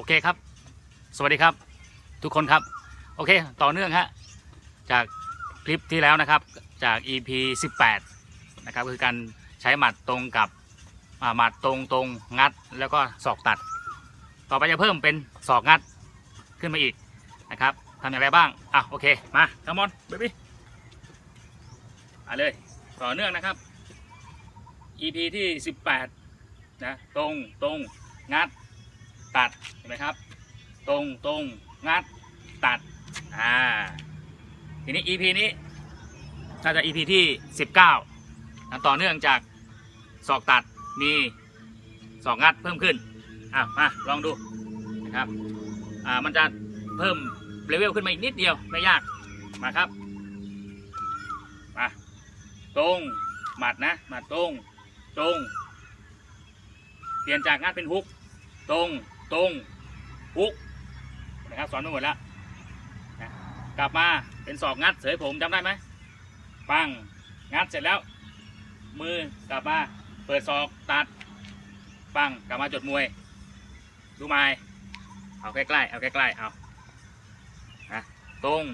โอเคครับ สวัสดีครับ ทุกคนครับ โอเค ต่อเนื่องฮะจากคลิปที่แล้วนะครับจาก EP 18นะครับคือการใช้หมัดตรงกับหมัดตรงตรงงัดแล้วก็ศอกตัด ต่อไปจะเพิ่มเป็นศอกงัดขึ้นมาอีกนะครับทำอย่างไรบ้างอะโอเคมาคามอนเบบี้อะเลยต่อเนื่องนะครับ EP ที่ 18นะตรงตรงงัด ตัดเห็นไหมครับ ตรงตรงงัดตัดอ่าทีนี้ EP นี้ถ้าจะ EP ที่ 19นะต่อเนื่องจากศอกตัดมีศอกงัดเพิ่มขึ้นอะมาลองดูนะครับอ่ามันจะเพิ่มเลเวลขึ้นมาอีกนิดเดียวไม่ยากมาครับมาตรงหมัดนะหมัดตรงตรง เปลี่ยนจากงัดเป็นฮุกตรง ตรงฮุกนะครับสอนมาหมดแล้วนะกลับมาเป็นศอกงัดเสยผมจำได้ไหมปังงัดเสร็จแล้ว มือกลับมาเปิดศอกตัดปังกลับมาจดมวย ดูไม้เอาใกล้ๆเอาใกล้ๆเอานะตรง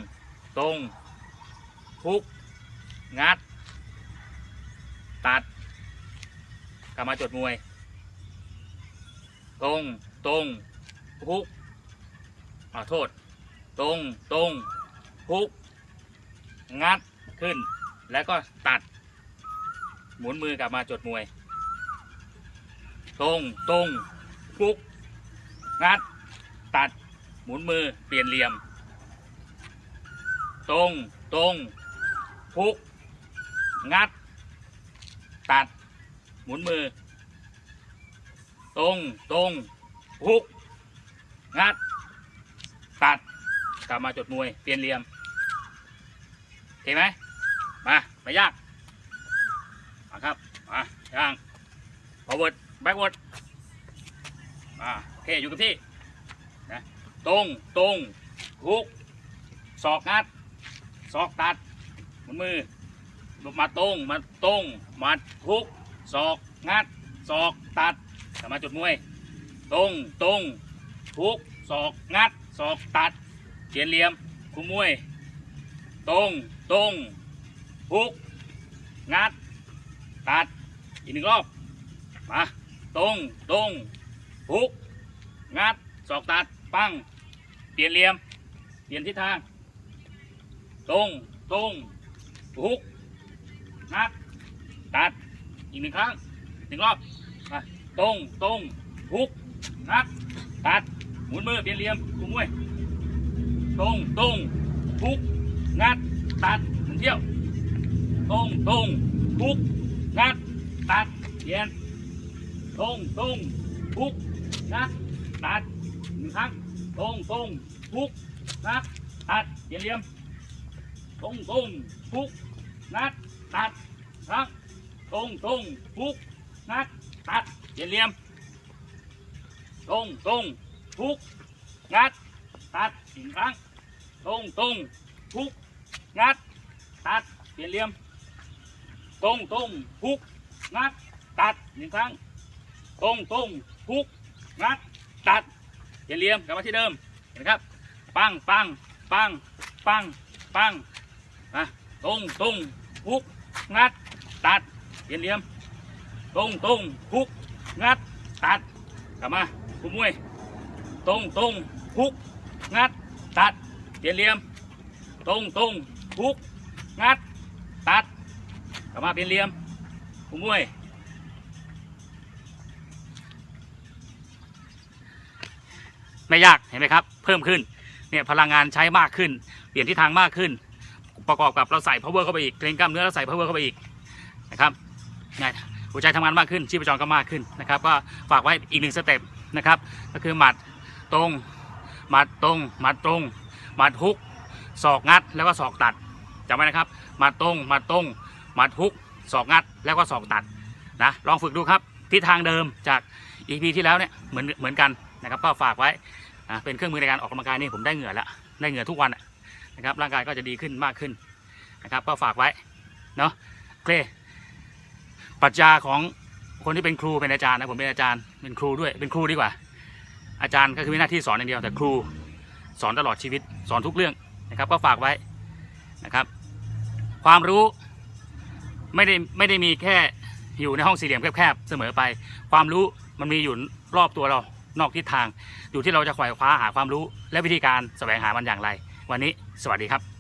ตรงฮุกงัด ตัดกลับมาจดมวย ตรง ตรงฮุกขอโทษ ตรงตรงฮุก งัดขึ้น แล้วก็ตัด หมุนมือกลับมาจดมวย ตรงตรงฮุก งัด ตัด หมุนมือเปลี่ยนเหลี่ยม ตรงตรงฮุก งัด ตัด หมุนมือ ตรงตรง ฮุกงัด ตัด กลับมาจดมวย เปลี่ยนเหลี่ยมโอเคไหมมาไม่ยาก มาครับ มาย่าง forward backward มาโอเคอยู่กับที่นะตรงตรงฮุกศอกงัดศอกตัดมุนมือมาตรงมาตรงมาฮุกศอกงัดศอกตัดกลับมาจุดมวย ตรงตรงทุกศอกงัดศอกตัดเขียนเหลี่ยมคุมมวย ตรงตรงทุกงัด ตัดอีกหนึ่งรอบมาตรงตรงทุกงัดศอกตัดปังเปลี่ยนเหลี่ยม เปลี่ยนทิศทาง ตรงตรงทุกงัดตัดอีกหนึ่งครั้งหนึ่งรอบมาตรงตรงฮุก นัดตัด หมุนมือเปลี่ยนเหลี่ยมคุมมวย ตรงตรงฮุกงัด ตัดหมุนเที่ยว ตรงตรงฮุกงัด ตัดเปลี่ยน ตรงตรงฮุกงัด ตัดหนึ่งครั้ง ตรงตรงฮุกงัด ตัดเปลี่ยนเหลี่ยม ตรงตรงฮุกงัด ตัดครั้งตรงตรงฮุกงัด ตัดเปลี่ยนเหลี่ยม ตรงตรงทุกงัด ตัดอีกครั้งตรงตรงทุกงัด ตัดเปลี่ยนเหลี่ยมตรงตรงทุกงัด ตัดหนึ่งครั้งตรงตรงทุกงัด ตัดเปลี่ยนเหลี่ยมกลับมาที่เดิมเห็นไหมครับ ปังปังปังปังปังอะตรงตรงทุกงัด ตัดเปลี่ยนเหลี่ยมตรงตรงฮุกงัด ตัดกลับมา คุมมวย ตรงตรงฮุก งัด ตัดเปลี่ยนเหลี่ยม ตรงตรงฮุก งัด ตัดกลับมาเปลี่ยนเหลี่ยมคุมมวยไม่ยากเห็นไหมครับ เพิ่มขึ้นเนี่ยพลังงานใช้มากขึ้น เปลี่ยนทิศทางมากขึ้น ประกอบกับเราใส่ power เข้าไปอีกเกรงกล้ามเนื้อแล้วใส่ power เข้าไปอีกนะครับง่ายหัวใจทำงานมากขึ้นชีพจรก็มากขึ้นนะครับ ก็ฝากไว้อีกหนึ่งสเต็ป นะครับ ก็คือหมัดตรง หมัดตรง หมัดตรง หมัดฮุกศอกงัดแล้วก็ศอกตัดจำไว้นะครับ หมัดตรง หมัดตรง หมัดฮุกศอกงัดแล้วก็ศอกตัดนะลองฝึกดูครับทิศทางเดิมจาก EP ที่แล้วเนี่ยเหมือนเหมือนกันนะครับก็ฝากไว้นะเป็นเครื่องมือในการออกกำลังกายนี่ผมได้เหงื่อแล้วได้เหงื่อทุกวันนะครับร่างกายก็จะดีขึ้นมากขึ้นนะครับก็ฝากไว้เนาะโอเคปรัชญาของ คนที่เป็นครูเป็นอาจารย์นะผมเป็นอาจารย์เป็นครูด้วยเป็นครูดีกว่า อาจารย์ก็คือมีหน้าที่สอนอย่างเดียวแต่ครูสอนตลอดชีวิตสอนทุกเรื่องนะครับก็ฝากไว้นะครับ ความรู้ไม่ได้ไม่ได้มีแค่อยู่ในห้องสี่เหลี่ยมแคบๆเสมอไป ความรู้มันมีอยู่รอบตัวเรานอกทิศทาง อยู่ที่เราจะขว่คว้าหาความรู้ และวิธีการแสวงหามันอย่างไร วันนี้สวัสดีครับ